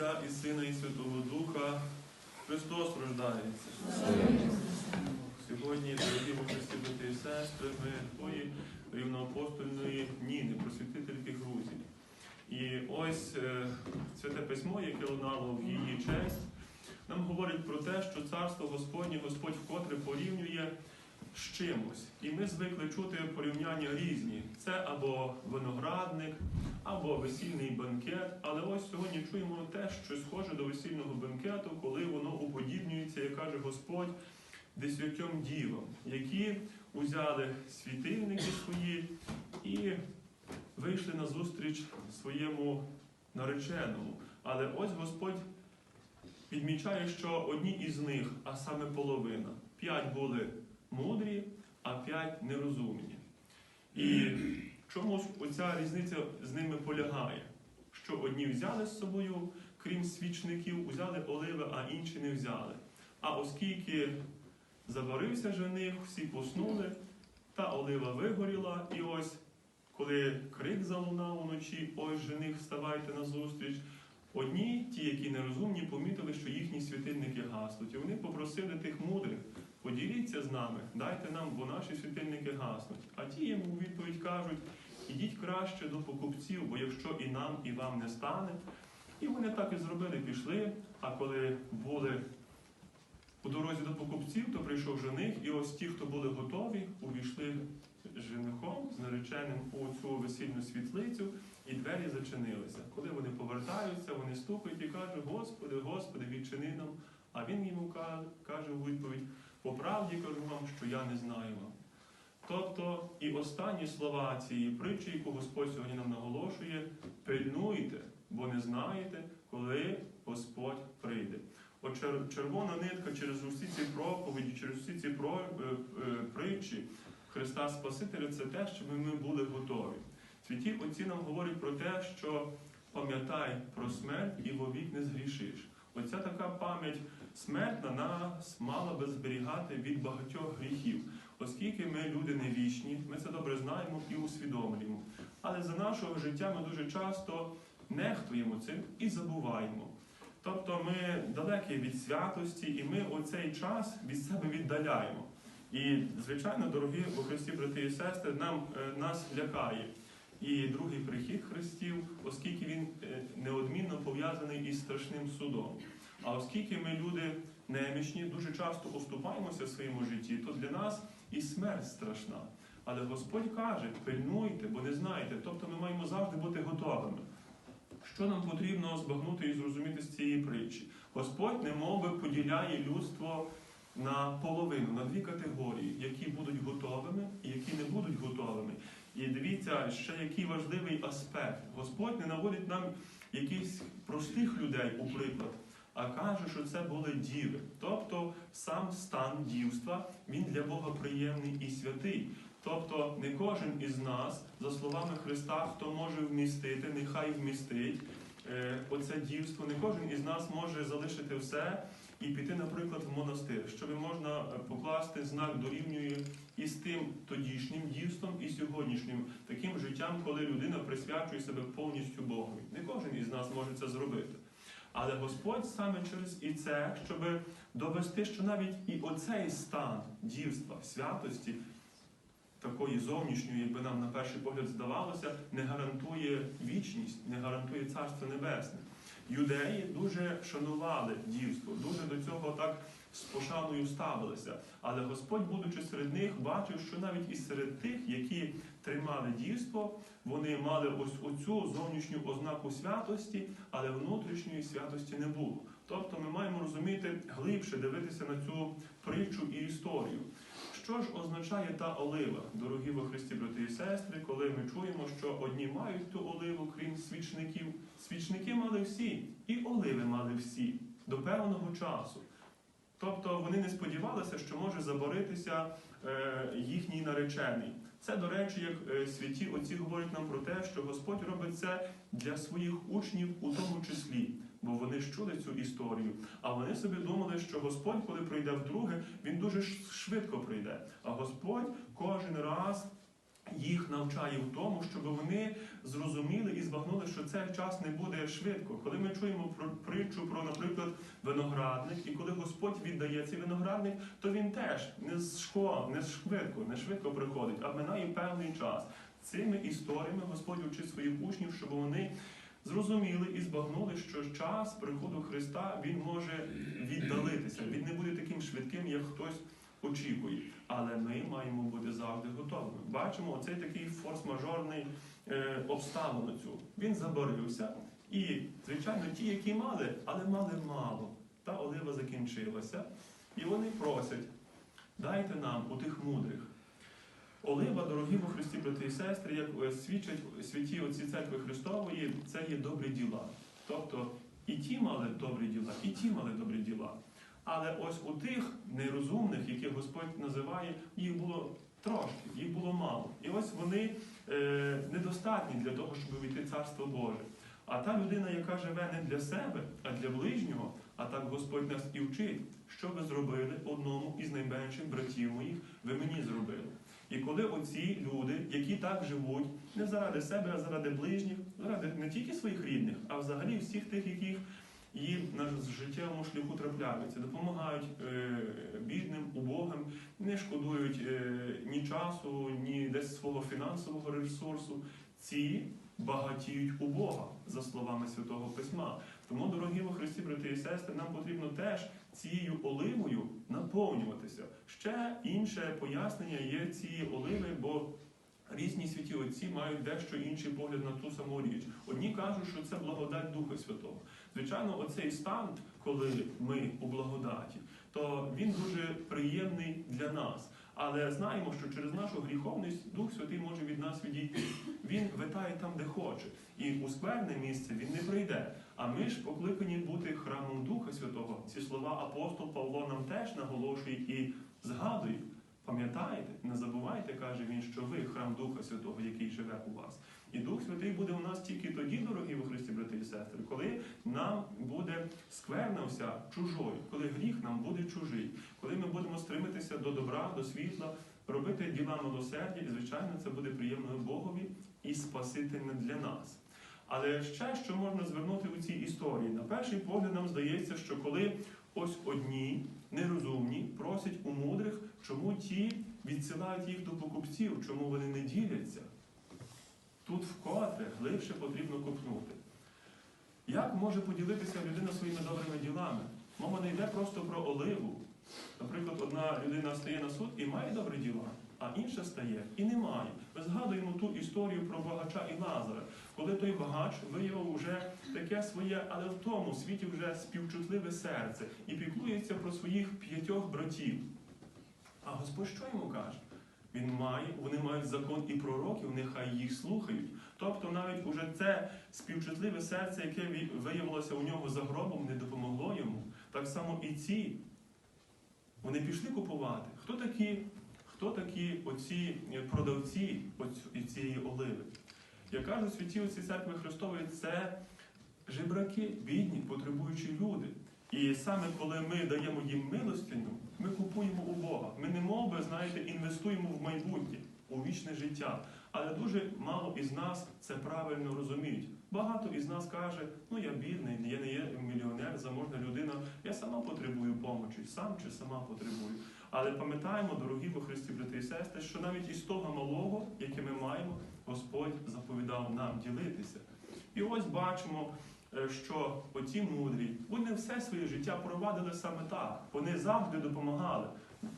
Отця і Сина, і Святого Духа. Христос рождається. Сьогодні, дорогі Христі, брати і сестри, ми твої рівноапостольної Ніни, просвітительки Грузії. І ось е, святе письмо, яке лунало в її честь, нам говорить про те, що царство Господнє Господь вкотре порівнює з чимось. І ми звикли чути порівняння різні. Це або виноградник, або весільний банкет. Але ось сьогодні чуємо те, що схоже до весільного банкету, коли воно уподібнюється, як каже Господь, десятьом дівам, які узяли світильники свої і вийшли на зустріч своєму нареченому. Але ось Господь відмічає, що одні із них, а саме половина, п'ять були мудрі, а п'ять нерозумні. І чомусь оця різниця з ними полягає, що одні взяли з собою, крім свічників, взяли оливи, а інші не взяли. А оскільки заварився жених, всі поснули, та олива вигоріла, і ось коли крик залунав уночі, ось жених, вставайте на зустріч. Одні, ті, які нерозумні, помітили, що їхні світильники гаснуть. І вони попросили тих мудрих, поділіться з нами, дайте нам, бо наші світильники гаснуть. А ті йому у відповідь кажуть, ідіть краще до покупців, бо якщо і нам, і вам не стане. І вони так і зробили, пішли. А коли були у дорозі до покупців, то прийшов жених, і ось ті, хто були готові, увійшли з женихом, з нареченим у цю весільну світлицю, і двері зачинилися. Коли вони повертаються, вони стукають і кажуть, Господи, Господи, відчини нам. А він йому каже у відповідь: по правді кажу вам, що я не знаю вам. Тобто і останні слова цієї притчі, яку Господь сьогодні нам наголошує, пильнуйте, бо не знаєте, коли Господь прийде. От червона нитка через усі ці проповіді, через усі ці е, е, притчі Христа Спасителя це те, щоб ми були готові. Святі отці нам говорять про те, що пам'ятай про смерть і вовік не згрішиш. Оця така пам'ять смертна нас мала би зберігати від багатьох гріхів, оскільки ми люди не вічні, ми це добре знаємо і усвідомлюємо. Але за нашого життя ми дуже часто нехтуємо цим і забуваємо. Тобто ми далекі від святості, і ми оцей час від себе віддаляємо. І, звичайно, дорогі у Христі, брати і сестри, нам е, нас лякає і другий прихід Христів, оскільки він е, неодмінно пов'язаний із страшним судом. А оскільки ми люди немічні, дуже часто оступаємося в своєму житті, то для нас і смерть страшна. Але Господь каже: пильнуйте, бо не знаєте. Тобто ми маємо завжди бути готовими. Що нам потрібно збагнути і зрозуміти з цієї притчі? Господь немов поділяє людство на половину, на дві категорії, які будуть готовими і які не будуть готовими. І дивіться, ще який важливий аспект. Господь не наводить нам якихось простих людей у приклад, а каже, що це були діви. Тобто сам стан дівства він для Бога приємний і святий. Тобто не кожен із нас, за словами Христа, хто може вмістити, нехай вмістить е, оце дівство. Не кожен із нас може залишити все і піти, наприклад, в монастир, щоб можна е, покласти знак дорівнює із тим тодішнім дівством і сьогоднішнім таким життям, коли людина присвячує себе повністю Богові. Не кожен із нас може це зробити. Але Господь саме через і це, щоб довести, що навіть і оцей стан дівства, святості, такої зовнішньої, якби нам на перший погляд здавалося, не гарантує вічність, не гарантує Царство Небесне. Юдеї дуже шанували дівство, дуже до цього так з пошаною ставилися. Але Господь, будучи серед них, бачив, що навіть і серед тих, які тримали дівство, вони мали ось оцю зовнішню ознаку святості, але внутрішньої святості не було. Тобто ми маємо розуміти глибше дивитися на цю притчу і історію. Що ж означає та олива, дорогі во Христі, брати і сестри, коли ми чуємо, що одні мають ту оливу, крім свічників? Свічники мали всі, і оливи мали всі до певного часу. Тобто вони не сподівалися, що може заборитися е, їхній наречений. Це, до речі, як е, святі отці говорять нам про те, що Господь робить це для своїх учнів у тому числі, бо вони чули цю історію. А вони собі думали, що Господь, коли прийде вдруге, він дуже швидко прийде. А Господь кожен раз їх навчає в тому, щоб вони зрозуміли і збагнули, що цей час не буде швидко. Коли ми чуємо про притчу про, наприклад, виноградник, і коли Господь віддає цей виноградник, то він теж не шко, не швидко, не швидко приходить, а минає певний час. Цими історіями Господь вчить своїх учнів, щоб вони зрозуміли і збагнули, що час приходу Христа він може віддалитися. Він не буде таким швидким, як хтось очікує. Але ми маємо бути завжди готовими. Бачимо, оцей такий форс-мажорний е, обставину цю. Він заборився. І, звичайно, ті, які мали, але мали мало. Та олива закінчилася. І вони просять, дайте нам у тих мудрих. Олива, дорогі во Христі, брати і сестри, як е, свідчать святі отці церкви Христової, це є добрі діла. Тобто і ті мали добрі діла, і ті мали добрі діла. Але ось у тих нерозумних, яких Господь називає, їх було трошки, їх було мало. І ось вони е, недостатні для того, щоб увійти Царство Боже. А та людина, яка живе не для себе, а для ближнього, а так Господь нас і вчить, що ви зробили одному із найменших братів моїх, ви мені зробили. І коли оці люди, які так живуть, не заради себе, а заради ближніх, заради не тільки своїх рідних, а взагалі всіх тих, яких їм на життєвому шляху трапляються, допомагають е, бідним, убогим, не шкодують е, ні часу, ні десь свого фінансового ресурсу. Ці багатіють у Бога, за словами Святого Письма. Тому, дорогі во Христі, брати і сестри, нам потрібно теж цією оливою наповнюватися. Ще інше пояснення є цієї оливи, бо різні святі отці мають дещо інший погляд на ту саму річ. Одні кажуть, що це благодать Духа Святого. Звичайно, оцей стан, коли ми у благодаті, то він дуже приємний для нас. Але знаємо, що через нашу гріховність Дух Святий може від нас відійти. Він витає там, де хоче. І у скверне місце він не прийде. А ми ж покликані бути храмом Духа Святого. Ці слова апостол Павло нам теж наголошує і згадує. Пам'ятаєте, не забувайте, каже він, що ви храм Духа Святого, який живе у вас. І Дух Святий буде у нас тільки тоді, дорогі во Христі, брати і сестри, коли нам буде скверна вся чужою, коли гріх нам буде чужий, коли ми будемо стриматися до добра, до світла, робити діла милосердя, і, звичайно, це буде приємно Богові і спасительне для нас. Але ще що можна звернути у цій історії? На перший погляд нам здається, що коли ось одні нерозумні просять у мудрих, чому ті відсилають їх до покупців, чому вони не діляться. Тут вкотре глибше потрібно копнути. Як може поділитися людина своїми добрими ділами? Мова не йде просто про оливу. Наприклад, одна людина стає на суд і має добрі діла, а інша стає і не має. Ми згадуємо ту історію про багача і Лазара, коли той багач виявив вже таке своє, але в тому світі вже співчутливе серце і піклується про своїх п'ятьох братів. А Господь що йому каже? Він має, вони мають закон і пророків, нехай їх слухають. Тобто навіть уже це співчутливе серце, яке виявилося у нього за гробом, не допомогло йому. Так само і ці. Вони пішли купувати. Хто такі, хто такі оці продавці оць- цієї оливи? Як кажуть святі отці церкви Христової, це жебраки, бідні, потребуючі люди. І саме коли ми даємо їм милостиню, ми купуємо у Бога. Ми не мов би, знаєте, інвестуємо в майбутнє, у вічне життя. Але дуже мало із нас це правильно розуміють. Багато із нас каже, ну я бідний, я не є мільйонер, заможна людина, я сама потребую помочі, сам чи сама потребую. Але пам'ятаємо, дорогі во Христі, брати і сестри, що навіть із того малого, яке ми маємо, Господь заповідав нам ділитися. І ось бачимо, е, що оті мудрі, вони все своє життя провадили саме так. Вони завжди допомагали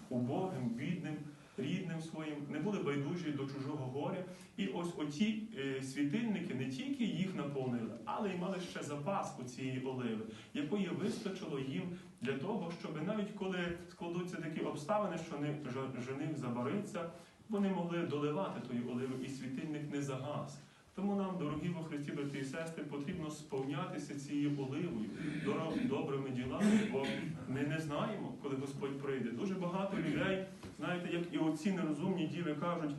убогим, бідним, рідним своїм, не були байдужі до чужого горя. І ось оті е, світильники не тільки їх наповнили, але й мали ще запас у цієї оливи, якої вистачило їм для того, щоб навіть коли складуться такі обставини, що не жених забариться, вони могли доливати тої оливи, і світильник не загас. Тому нам, дорогі во Христі, брати і сестри, потрібно сповнятися цією оливою, добрими ділами, бо ми не знаємо, коли Господь прийде. Дуже багато людей, знаєте, як і оці нерозумні діви кажуть,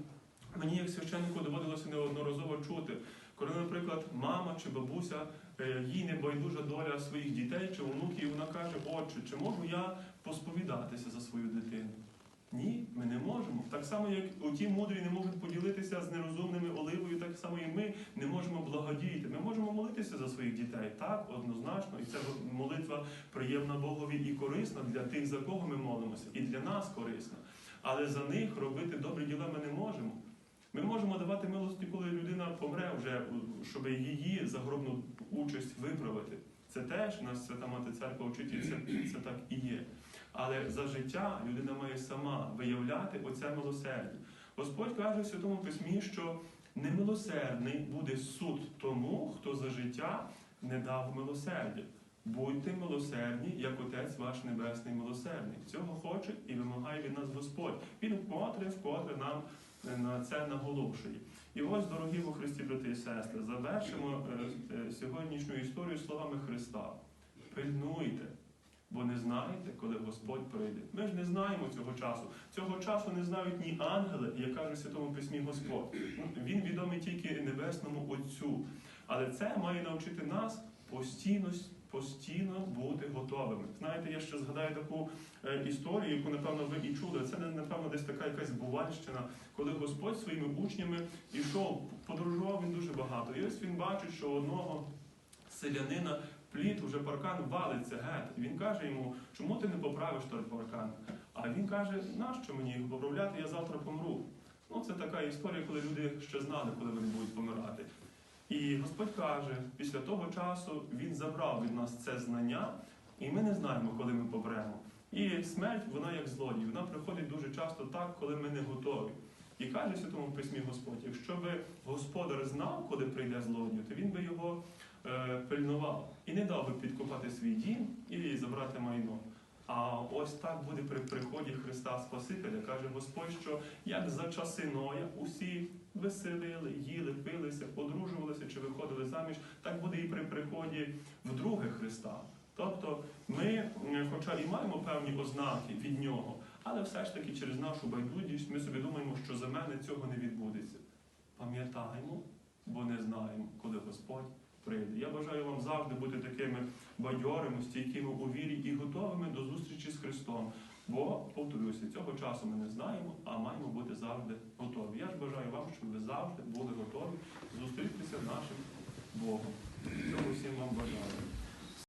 мені як священнику доводилося неодноразово чути, коли, наприклад, мама чи бабуся, е, їй не байдужа доля своїх дітей чи онуків, і вона каже, отче, чи можу я посповідатися за свою дитину? Ні, ми не можемо. Так само, як оті мудрі не можуть поділитися з нерозумними оливою, так само і ми не можемо благодіяти. Ми можемо молитися за своїх дітей, так, однозначно. І ця молитва приємна Богові і корисна для тих, за кого ми молимося, і для нас корисна. Але за них робити добрі діла ми не можемо. Ми можемо давати милості, коли людина помре вже, щоб її загробну участь виправити. Це теж нас Свята Мати Церква вчить, і це, це так і є. Але за життя людина має сама виявляти оце милосердя. Господь каже в Святому Письмі, що немилосердний буде суд тому, хто за життя не дав милосердя. Будьте милосердні, як Отець ваш Небесний милосердний. Цього хоче і вимагає від нас Господь. Він вкотре, вкотре нам е, на це наголошує. І ось, дорогі во Христі, брати і сестри, завершимо е, е, сьогоднішню історію словами Христа. Пильнуйте, бо не знаєте, коли Господь прийде. Ми ж не знаємо цього часу. Цього часу не знають ні ангели, як каже в Святому Письмі Господь. Ну, Він відомий тільки Небесному Отцю. Але це має навчити нас постійно, постійно бути готовими. Знаєте, я ще згадаю таку е, історію, яку, напевно, ви і чули. Це, напевно, десь така якась бувальщина, коли Господь своїми учнями йшов, подорожував він дуже багато. І ось він бачить, що одного селянина плід, вже паркан валиться геть. Він каже йому, чому ти не поправиш той паркан? А він каже, нащо мені його поправляти, я завтра помру. Ну, це така історія, коли люди ще знали, коли вони будуть помирати. І Господь каже, після того часу Він забрав від нас це знання, і ми не знаємо, коли ми помремо. І смерть, вона як злодій, вона приходить дуже часто так, коли ми не готові. І каже Святому Письмі Господь, якщо би господар знав, коли прийде злодій, то він би його е, пильнував і не дав би підкопати свій дім і забрати майно. А ось так буде при приході Христа Спасителя. Каже Господь, що як за часи Ноя усі веселили, їли, пилися, одружувалися чи виходили заміж, так буде і при приході вдруге Христа. Тобто ми, хоча і маємо певні ознаки від нього, але все ж таки через нашу байдужість ми собі думаємо, що за мене цього не відбудеться. Пам'ятаємо, бо не знаємо, коли Господь прийде. Я бажаю вам завжди бути такими бадьорими, стійкими у вірі і готовими до зустрічі з Христом. Бо, повторюся, цього часу ми не знаємо, а маємо бути завжди готові. Я ж бажаю вам, щоб ви завжди були готові зустрітися з нашим Богом. Цього всім вам бажаю.